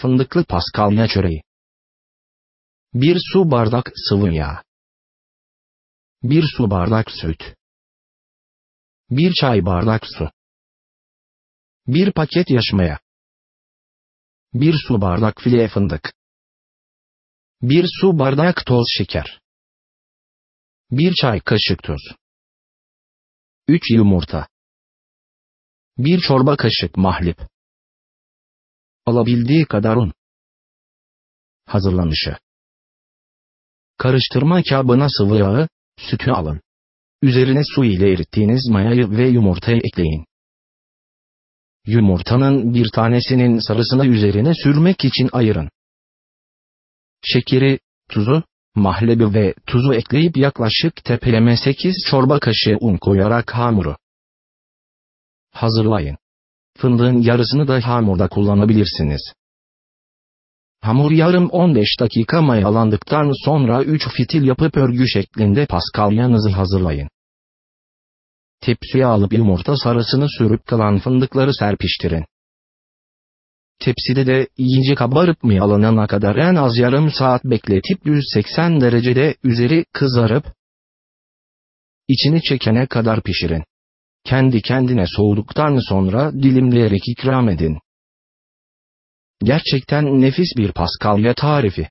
Fındıklı paskalya çöreği. 1 su bardak sıvı yağ. 1 su bardak süt. 1 çay bardak su. 1 paket yaşmaya. 1 su bardak file fındık. 1 su bardak toz şeker. 1 çay kaşık tuz. 3 yumurta. 1 çorba kaşık mahlip. Alabildiği kadar un. Hazırlanışı. Karıştırma kabına sıvı yağı, sütü alın. Üzerine su ile erittiğiniz mayayı ve yumurtayı ekleyin. Yumurtanın bir tanesinin sarısını üzerine sürmek için ayırın. Şekeri, tuzu, mahlebi ve tuzu ekleyip yaklaşık tepeleme 8 çorba kaşığı un koyarak hamuru hazırlayın. Fındığın yarısını da hamurda kullanabilirsiniz. Hamur yarım 15 dakika mayalandıktan sonra 3 fitil yapıp örgü şeklinde paskalyanızı hazırlayın. Tepsiye alıp yumurta sarısını sürüp kalan fındıkları serpiştirin. Tepside de iyice kabarıp mayalanana kadar en az yarım saat bekletip 180 derecede üzeri kızarıp içini çekene kadar pişirin. Kendi kendine soğuduktan sonra dilimleyerek ikram edin. Gerçekten nefis bir paskalya tarifi.